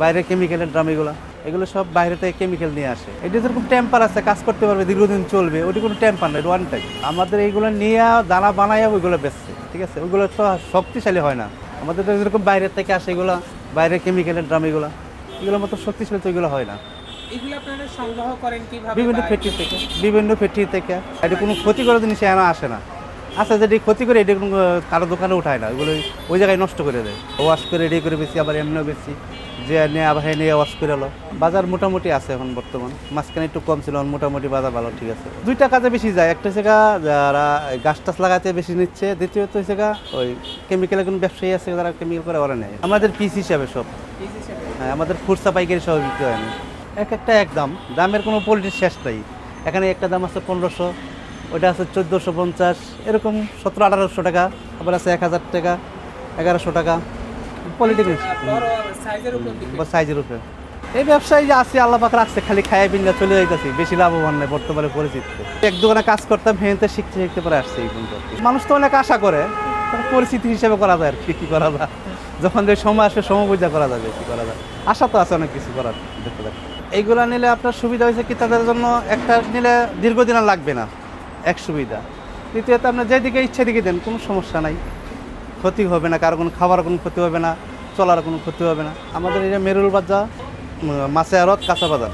বাইরে কেমিক্যালের ড্রাম এগুলো এগুলো সব বাইরে থেকে কেমিক্যাল নিয়ে আসে। এটা যেরকম টেম্পার আছে কাজ করতে পারবে দীর্ঘদিন চলবে ওটি কোনো টেম্পার নয় ওয়ান টাইম আমাদের এইগুলো নিয়ে দানা বানায় ওইগুলো বেচছে ঠিক আছে? ওইগুলো তো শক্তিশালী হয় না। আমাদের তো যেরকম বাইরের থেকে আসে এগুলো বাইরে কেমিক্যালের ড্রাম এগুলো এগুলোর মতো শক্তিশালী তো এগুলো হয় না। এগুলো সংগ্রহ করেন বিভিন্ন ফ্যাক্টরি থেকে বিভিন্ন ফ্যাক্টরি থেকে এটা কোনো ক্ষতি করার জিনিস এখানে আসে না। আচ্ছা যেটি ক্ষতি করে এটা কারও দোকানে উঠায় না ওগুলো ওই জায়গায় নষ্ট করে দেয়। ওয়াশ করে রেডি করে বেশি আবার এমনিও বেশি। যে নিয়ে আবার হ্যাঁ নিয়ে ওয়াশ করে এলো। বাজার মোটামুটি আছে এখন বর্তমান। মাঝখানে একটু কম ছিল মোটামুটি বাজার ভালো ঠিক আছে। দুইটা কাজে বেশি যায়। একটা হচ্ছে যারা গাছ টাছ লাগাতে বেশি নিচ্ছে দ্বিতীয়ত হচ্ছে ওই কেমিক্যালের কোনো ব্যবসায়ী আছে যারা কেমিক্যাল করে ওরা নেয়। আমাদের পিস হিসাবে সব। হ্যাঁ আমাদের খুচরা পাইকারি সহ বিক্রি হয়। না এক একটা এক দাম। দামের কোনো পলিটির শেষ নাই। এখানে একটা দাম আছে পনেরোশো। ওইটা আছে চোদ্দোশো পঞ্চাশ, এরকম সতেরো আঠারোশো টাকা, আবার আছে এক হাজার টাকা, এগারোশো টাকা পলিটিক্যাল সাইজের উপর। এই ব্যবসায়ী যে আছে, আল্লাহ পাক রাখছে, খালি খাইয়া পিন্দা চলে যাইতেছি, বেশি লাভবান নেই বর্তমানে পরিচিত এক দোকানে কাজ করতাম হেঁতে শিখতে শিখতে পরে আসছে এই পর্যন্ত। মানুষ তো অনেক আশা করে পরিস্থিতি হিসেবে করা যায় আর কি কি করা যায়? যখন যে সময় আসবে বুঝা করা যাবে, কি করা যায়? আশা তো আছে অনেক কিছু করার, দেখতে দেখতে এইগুলা নিলে আপনার সুবিধা হয়েছে কি, তাদের জন্য একটা নিলে দীর্ঘদিন আর লাগবে না। এক সুবিধা দ্বিতীয়ত আপনার যেদিকে ইচ্ছে দিকে দেন, কোনো সমস্যা নাই। ক্ষতি হবে না, কারও কোনো খাবার কোনো ক্ষতি হবে না, চলার কোনো ক্ষতি হবে না। আমাদের এটা মেরুল বাজার মাছে আরত কাঁচা বাজার।